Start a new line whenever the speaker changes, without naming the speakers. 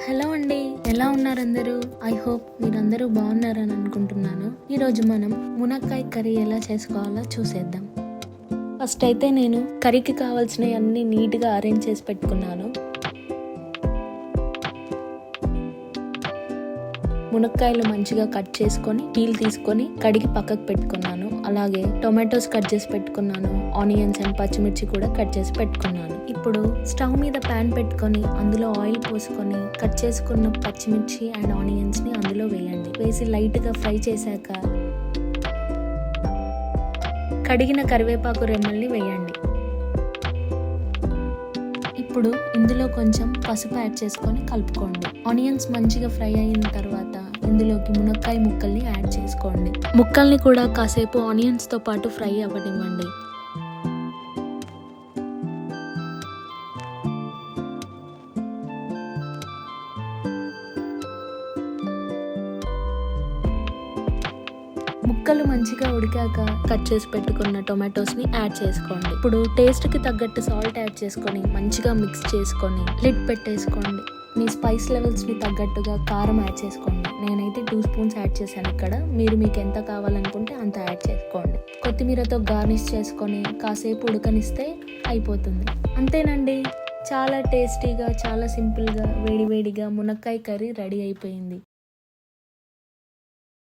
Hello అండి ఎలా ఉన్నారు అందరూ ఐ హోప్ మీరందరూ బాగున్నారని అనుకుంటున్నాను. ఈరోజు మనం మునక్కాయ కర్రీ ఎలా చేసుకోవాలో చూసేద్దాం. ఫస్ట్ అయితే నేను కర్రీకి కావాల్సినవి అన్నీ నీట్గా అరేంజ్ చేసి పెట్టుకున్నాను. మునక్కాయలు మంచిగా కట్ చేసుకొని పీల్ తీసుకొని కడిగి పక్కకు పెట్టుకున్నాను. అలాగే టొమాటోస్ కట్ చేసి పెట్టుకున్నాను. ఆనియన్స్ అండ్ పచ్చిమిర్చి కూడా కట్ చేసి పెట్టుకున్నాను. ఇప్పుడు స్టవ్ మీద ప్యాన్ పెట్టుకొని అందులో ఆయిల్ పోసుకొని కట్ చేసుకున్న పచ్చిమిర్చి అండ్ ఆనియన్స్ని అందులో వేయండి. వేసి లైట్గా ఫ్రై చేశాక కడిగిన కరివేపాకు రెమ్మల్ని వేయండి. ఇప్పుడు ఇందులో కొంచెం పసుపు యాడ్ చేసుకొని కలుపుకోండి. ఆనియన్స్ మంచిగా ఫ్రై అయిన తర్వాత అందులోకి మునక్కాయ ముక్కల్ని యాడ్ చేసుకోండి. ముక్కల్ని కూడా కాసేపు ఆనియన్స్తో పాటు ఫ్రై అవ్వనివ్వండి. ముక్కలు మంచిగా ఉడికాక కట్ చేసి పెట్టుకున్న టొమాటోస్ని యాడ్ చేసుకోండి. ఇప్పుడు టేస్ట్కి తగ్గట్టు సాల్ట్ యాడ్ చేసుకొని మంచిగా మిక్స్ చేసుకొని లిడ్ పెట్టేసుకోండి. మీ స్పైస్ లెవెల్స్ని తగ్గట్టుగా కారం యాడ్ చేసుకోండి. నేనైతే టూ స్పూన్స్ యాడ్ చేశాను ఇక్కడ. మీరు మీకు ఎంత కావాలనుకుంటే అంత యాడ్ చేసుకోండి. కొత్తిమీరతో గార్నిష్ చేసుకొని కాసేపు ఉడకనిస్తే అయిపోతుంది. అంతేనండి. చాలా టేస్టీగా చాలా సింపుల్గా వేడివేడిగా మునక్కాయ కర్రీ రెడీ అయిపోయింది.